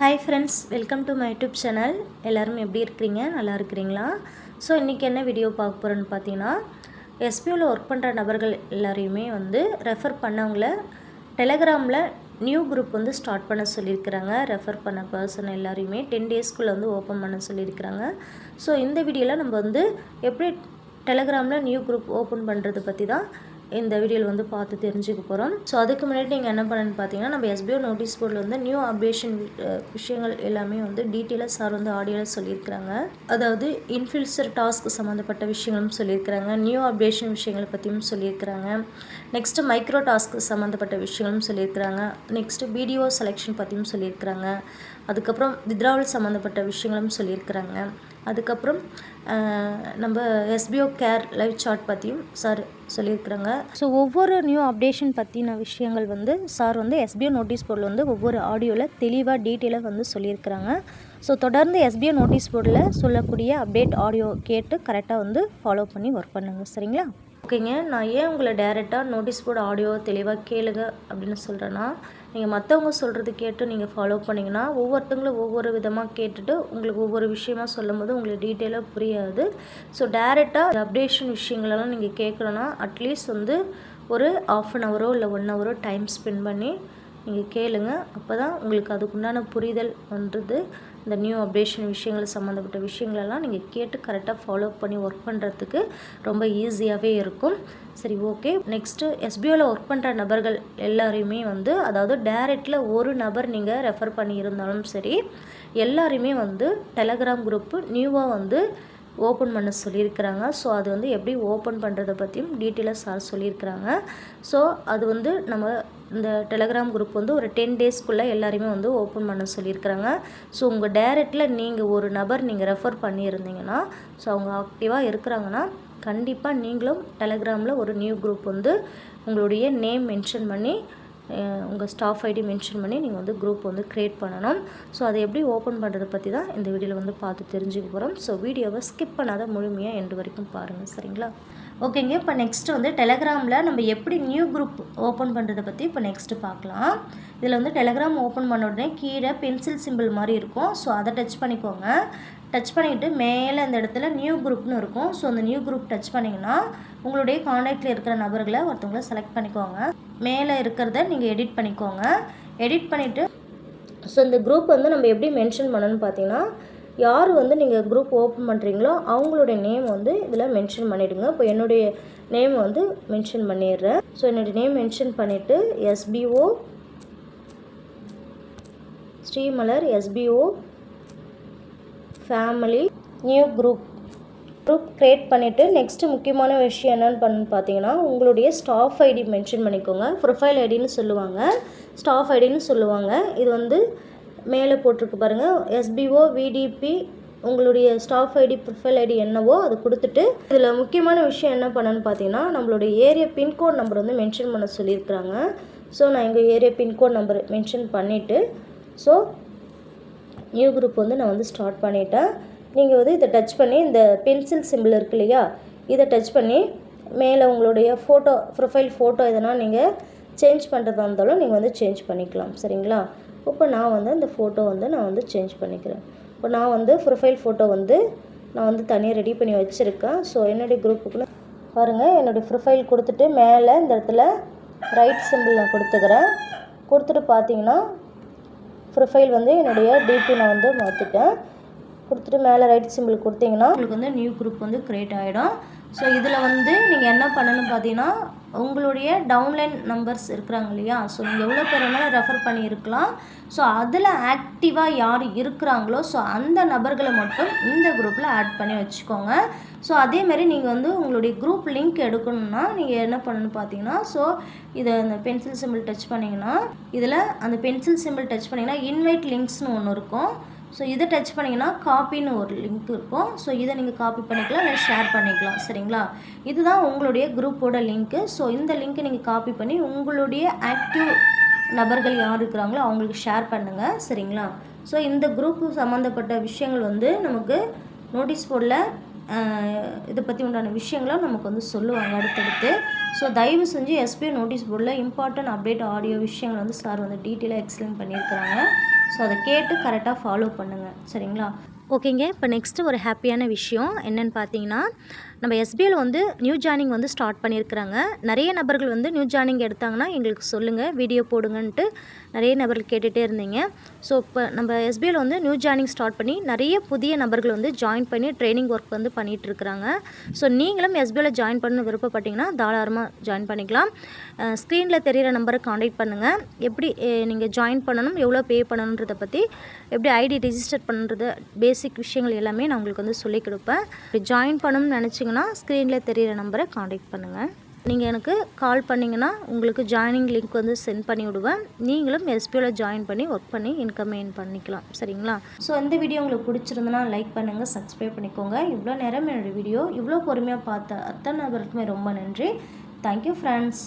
Hi friends welcome to my YouTube channel எல்லோரும் எப்படி இருக்கிறீங்க? நல்லா இருக்கிறீங்களா? ஸோ இன்றைக்கி என்ன வீடியோ பார்க்க போகிறோன்னு பார்த்தீங்கன்னா எஸ்பியூவில் ஒர்க் பண்ணுற நபர்கள் எல்லாரையுமே வந்து ரெஃபர் பண்ணவங்கள டெலகிராமில் நியூ குரூப் வந்து ஸ்டார்ட் பண்ண சொல்லியிருக்கிறாங்க. ரெஃபர் பண்ண பர்சன் எல்லாரையுமே டென் டேஸ்க்குள்ளே வந்து ஓப்பன் பண்ண சொல்லியிருக்கிறாங்க. ஸோ இந்த வீடியோவில் நம்ம வந்து எப்படி டெலகிராமில் நியூ குரூப் ஓப்பன் பண்ணுறது பற்றி தான் இந்த வீடியோவில் வந்து பார்த்து தெரிஞ்சுக்க போகிறோம். ஸோ அதுக்கு முன்னாடி நீங்கள் என்ன பண்ணுன்னு பார்த்தீங்கன்னா நம்ம எஸ்பிஓ நோட்டீஸ் போர்டில் வந்து நியூ அப்டேஷன் விஷயங்கள் எல்லாமே வந்து டீட்டெயிலாக சார் வந்து ஆடியோவில் சொல்லியிருக்கிறாங்க. அதாவது இன்ஃபில்சர் டாஸ்க் சம்மந்தப்பட்ட விஷயங்களும் சொல்லியிருக்கிறாங்க. நியூ அப்டேஷன் விஷயங்களை பற்றியும் சொல்லியிருக்கிறாங்க. நெக்ஸ்ட்டு மைக்ரோ டாஸ்க் சம்மந்தப்பட்ட விஷயங்களும் சொல்லியிருக்கிறாங்க. நெக்ஸ்ட்டு வீடியோ செலெக்ஷன் பற்றியும் சொல்லியிருக்கிறாங்க. அதுக்கப்புறம் வித்ராவல் சம்மந்தப்பட்ட விஷயங்களும் சொல்லியிருக்கிறாங்க. அதுக்கப்புறம் நம்ம எஸ்பிஓ கேர் லைவ் சார்ட் பற்றியும் சார் சொல்லியிருக்கிறாங்க. ஸோ ஒவ்வொரு நியூ அப்டேஷன் பற்றின விஷயங்கள் வந்து சார் வந்து எஸ்பிஓ நோட்டீஸ் போர்டில் வந்து ஒவ்வொரு ஆடியோவில் தெளிவாக டீட்டெயிலாக வந்து சொல்லியிருக்கிறாங்க. ஸோ தொடர்ந்து எஸ்பிஓ நோட்டீஸ் போர்டில் சொல்லக்கூடிய அப்டேட் ஆடியோ கேட்டு கரெக்டாக வந்து ஃபாலோ பண்ணி ஒர்க் பண்ணுங்கள் சரிங்களா? ஓகேங்க நான் ஏன் உங்களை டேரெக்டாக நோட்டீஸ் போர்டு ஆடியோ தெளிவாக கேளுங்க அப்படின்னு சொல்கிறேன்னா நீங்கள் மற்றவங்க சொல்கிறது கேட்டு நீங்கள் ஃபாலோ பண்ணிங்கன்னா ஒவ்வொருத்தங்களும் ஒவ்வொரு விதமாக கேட்டுட்டு உங்களுக்கு ஒவ்வொரு விஷயமா சொல்லும் போது உங்களுக்கு டீட்டெயிலாக புரியாது. ஸோ டேரெக்டாக அப்டேஷன் விஷயங்களெல்லாம் நீங்கள் கேட்கணுன்னா அட்லீஸ்ட் வந்து ஒரு ஆஃப் அன் ஹவரோ இல்லை ஒன் ஹவரோ டைம் ஸ்பெண்ட் பண்ணி நீங்கள் கேளுங்க. அப்போ தான் உங்களுக்கு அதுக்குண்டான புரிதல் வந்துது. இந்த நியூ அப்டேஷன் விஷயங்கள் சம்மந்தப்பட்ட விஷயங்களெல்லாம் நீங்கள் கேட்டு கரெக்டாக ஃபாலோ பண்ணி ஒர்க் பண்ணுறதுக்கு ரொம்ப ஈஸியாகவே இருக்கும். சரி ஓகே நெக்ஸ்ட்டு எஸ்பிஓவில் ஒர்க் பண்ணுற நபர்கள் எல்லாரையுமே வந்து அதாவது டேரெக்டில் ஒரு நபர் நீங்கள் ரெஃபர் பண்ணியிருந்தாலும் சரி எல்லாரையுமே வந்து டெலகிராம் குரூப்பு நியூவாக வந்து ஓப்பன் பண்ண சொல்லியிருக்கிறாங்க. ஸோ அது வந்து எப்படி ஓப்பன் பண்ணுறதை பற்றியும் டீட்டெயிலாக சார் சொல்லியிருக்கிறாங்க. ஸோ அது வந்து நம்ம இந்த டெலகிராம் குரூப் வந்து ஒரு டென் டேஸ்க்குள்ளே எல்லாருமே வந்து ஓப்பன் பண்ண சொல்லியிருக்கிறாங்க. ஸோ உங்கள் டேரெக்டில் நீங்கள் ஒரு நபர் நீங்கள் ரெஃபர் பண்ணியிருந்தீங்கன்னா ஸோ அவங்க ஆக்டிவாக இருக்கிறாங்கன்னா கண்டிப்பாக நீங்களும் டெலகிராமில் ஒரு நியூ குரூப் வந்து உங்களுடைய நேம் மென்ஷன் பண்ணி உங்கள் ஸ்டாஃப் ஐடி மென்ஷன் பண்ணி நீங்கள் வந்து குரூப் வந்து க்ரியேட் பண்ணணும். ஸோ அதை எப்படி ஓப்பன் பண்ணுறதை பற்றி தான் இந்த வீடியோவில் வந்து பார்த்து தெரிஞ்சுக்க போகிறோம் ஸோ வீடியோவை ஸ்கிப் பண்ணாத முழுமையாக எண்டு வரைக்கும் பாருங்கள் சரிங்களா? ஓகேங்க இப்போ நெக்ஸ்ட்டு வந்து டெலகிராமில் நம்ம எப்படி நியூ குரூப் ஓப்பன் பண்ணுறதை பற்றி இப்போ நெக்ஸ்ட்டு பார்க்கலாம். இதில் வந்து டெலகிராம் ஓப்பன் பண்ண உடனே கீழே பென்சில் சிம்பிள் மாதிரி இருக்கும். ஸோ அதை டச் பண்ணிக்கோங்க. டச் பண்ணிவிட்டு மேலே இந்த இடத்துல நியூ குரூப்னு இருக்கும். ஸோ அந்த நியூ குரூப் டச் பண்ணிங்கன்னா உங்களுடைய காண்டாக்டில் இருக்கிற நபர்களை ஒருத்தவங்கள செலக்ட் பண்ணிக்கோங்க. மேலே இருக்கிறத நீங்கள் எடிட் பண்ணிக்கோங்க. எடிட் பண்ணிவிட்டு ஸோ இந்த குரூப் வந்து நம்ம எப்படி மென்ஷன் பண்ணணும்னு பார்த்தீங்கன்னா யார் வந்து நீங்கள் குரூப் ஓப்பன் பண்ணுறீங்களோ அவங்களுடைய நேம் வந்து இதில் மென்ஷன் பண்ணிவிடுங்க இப்போ என்னுடைய நேம் வந்து மென்ஷன் பண்ணிடுறேன். ஸோ என்னுடைய நேம் மென்ஷன் பண்ணிவிட்டு SPO Srimalar SPO family new group group create பண்ணிவிட்டு நெக்ஸ்ட்டு முக்கியமான விஷயம் என்னென்னு பண்ணு பார்த்தீங்கன்னா உங்களுடைய ஸ்டாஃப் ஐடி மென்ஷன் பண்ணிக்கோங்க. ப்ரொஃபைல் ஐடின்னு சொல்லுவாங்க. ஸ்டாஃப் ஐடின்னு சொல்லுவாங்க. இது வந்து மேலே போட்டிருக்கு பாருங்கள் எஸ்பிஓ விடிபி உங்களுடைய ஸ்டாஃப் ஐடி ப்ரொஃபைல் ஐடி என்னவோ அது கொடுத்துட்டு இதில் முக்கியமான விஷயம் என்ன பண்ணணும்னு பார்த்தீங்கன்னா நம்மளுடைய ஏரியா பின்கோட் நம்பர் வந்து மென்ஷன் பண்ண சொல்லியிருக்கிறாங்க. ஸோ நான் எங்கள் ஏரியா பின்கோட் நம்பர் மென்ஷன் பண்ணிவிட்டு ஸோ நியூ குரூப் வந்து நான் வந்து ஸ்டார்ட் பண்ணிட்டேன். நீங்கள் வந்து இதை டச் பண்ணி இந்த பென்சில் சிம்பிள் இருக்கு இல்லையா இதை டச் பண்ணி மேலே உங்களுடைய ஃபோட்டோ ப்ரொஃபைல் ஃபோட்டோ எதனா நீங்கள் சேஞ்ச் பண்ணுறதா இருந்தாலும் நீங்கள் வந்து சேஞ்ச் பண்ணிக்கலாம் சரிங்களா? இப்போ நான் வந்து அந்த ஃபோட்டோ வந்து நான் வந்து சேஞ்ச் பண்ணிக்கிறேன். இப்போ நான் வந்து ப்ரொஃபைல் ஃபோட்டோ வந்து நான் வந்து தனியாக ரெடி பண்ணி வச்சுருக்கேன். ஸோ என்னுடைய குரூப்புக்குள்ளே பாருங்கள் என்னுடைய ப்ரொஃபைல் கொடுத்துட்டு மேலே இந்த இடத்துல ரைட் சிம்பிள் நான் கொடுத்துக்கிறேன். கொடுத்துட்டு பார்த்தீங்கன்னா ப்ரொஃபைல் வந்து என்னுடைய டிபி நான் வந்து மாற்றிட்டேன் கொடுத்துட்டு மேலே ரைட் சிம்பிள் கொடுத்தீங்கன்னா உங்களுக்கு வந்து நியூ குரூப் வந்து க்ரியேட் ஆகிடும் ஸோ இதில் வந்து நீங்கள் என்ன பண்ணணும்னு பார்த்தீங்கன்னா உங்களுடைய டவுன்லைன் நம்பர்ஸ் இருக்கிறாங்க இல்லையா? ஸோ நீங்கள் எவ்வளோ பேர் வேணாலும் ரெஃபர் பண்ணியிருக்கலாம். ஸோ அதில் ஆக்டிவாக யார் இருக்கிறாங்களோ ஸோ அந்த நபர்களை மட்டும் இந்த குரூப்பில் ஆட் பண்ணி வச்சுக்கோங்க. ஸோ அதேமாரி நீங்கள் வந்து உங்களுடைய குரூப் லிங்க் எடுக்கணும்னா நீங்கள் என்ன பண்ணணும்னு பார்த்தீங்கன்னா ஸோ இதை அந்த பென்சில் சிம்பிள் டச் பண்ணிங்கன்னா இதில் அந்த பென்சில் சிம்பிள் டச் பண்ணிங்கன்னா இன்வைட் லிங்க்ஸ்னு ஒன்று இருக்கும். ஸோ இதை டச் பண்ணிங்கன்னா காப்பின்னு ஒரு லிங்க் இருக்கும். ஸோ இதை நீங்கள் காப்பி பண்ணிக்கலாம் இல்லை ஷேர் பண்ணிக்கலாம் சரிங்களா? இதுதான் உங்களுடைய குரூப்போட லிங்க்கு ஸோ இந்த லிங்க்கை நீங்கள் காப்பி பண்ணி உங்களுடைய ஆக்டிவ் நபர்கள் யார் இருக்கிறாங்களோ அவங்களுக்கு ஷேர் பண்ணுங்கள் சரிங்களா? ஸோ இந்த குரூப் சம்மந்தப்பட்ட விஷயங்கள் வந்து நமக்கு நோட்டீஸ் போர்டில் இதை பற்றி உண்டான விஷயங்களை நமக்கு வந்து சொல்லுவாங்க அடுத்தடுத்து. ஸோ தயவு செஞ்சு எஸ்பிஐ நோட்டீஸ் போர்டில் இம்பார்ட்டன்ட் அப்டேட் ஆடியோ விஷயங்கள் வந்து சார் வந்து டீட்டெயிலாக எக்ஸ்பிளைன் பண்ணியிருக்கிறாங்க. ஸோ அதை கேட்டு கரெக்டாக ஃபாலோ பண்ணுங்கள் சரிங்களா? ஓகேங்க. இப்போ நெக்ஸ்ட்டு ஒரு ஹாப்பியான விஷயம் என்னென்னு பார்த்தீங்கன்னா நம்ம எஸ்பிஐயில் வந்து நியூ ஜாயினிங் வந்து ஸ்டார்ட் பண்ணியிருக்கிறாங்க. நிறைய நபர்கள் வந்து நியூ ஜாயினிங் எடுத்தாங்கன்னா எங்களுக்கு சொல்லுங்கள் வீடியோ போடுங்கன்ட்டு நிறைய நபர்கள் கேட்டுகிட்டே இருந்தீங்க. ஸோ இப்போ நம்ம எஸ்பிஐயில் வந்து நியூ ஜாயினிங் ஸ்டார்ட் பண்ணி நிறைய புதிய நபர்கள் வந்து ஜாயின் பண்ணி ட்ரைனிங் ஒர்க் வந்து பண்ணிகிட்டு இருக்கிறாங்க ஸோ நீங்களும் எஸ்பிஐயில் ஜாயின் பண்ண விருப்பப்பட்டீங்கன்னா தாராளமாக ஜாயின் பண்ணிக்கலாம். ஸ்க்ரீனில் தெரிகிற நம்பரை காண்டாக்ட் பண்ணுங்கள் எப்படி நீங்கள் ஜாயின் பண்ணணும் எவ்வளோ பே பண்ணணுன்றதை பற்றி எப்படி ஐடி ரிஜிஸ்டர் பண்ணுறது பேசிக் விஷயங்கள் எல்லாமே நான் உங்களுக்கு வந்து சொல்லிக் கொடுப்பேன். இப்படி ஜாயின் பண்ணணும்னு நினச்சிங்கன்னா ஸ்க்ரீனில் தெரிகிற நம்பரை காண்டாக்ட் பண்ணுங்கள் நீங்கள் எனக்கு கால் பண்ணிங்கன்னா உங்களுக்கு ஜாயினிங் லிங்க் வந்து சென்ட் பண்ணி விடுவேன். நீங்களும் எஸ்பியோவில் ஜாயின் பண்ணி ஒர்க் பண்ணி இன்கம் ஏர்ன் பண்ணிக்கலாம். சரிங்களா? ஸோ இந்த வீடியோ உங்களுக்கு பிடிச்சிருந்தனா லைக் பண்ணுங்கள் சப்ஸ்கிரைப் பண்ணிக்கோங்க. இவ்வளோ நேரம் என்னோடய வீடியோ இவ்வளோ பொறுமையாக பார்த்த அத்தனை நபருக்குமே ரொம்ப நன்றி. Thank you friends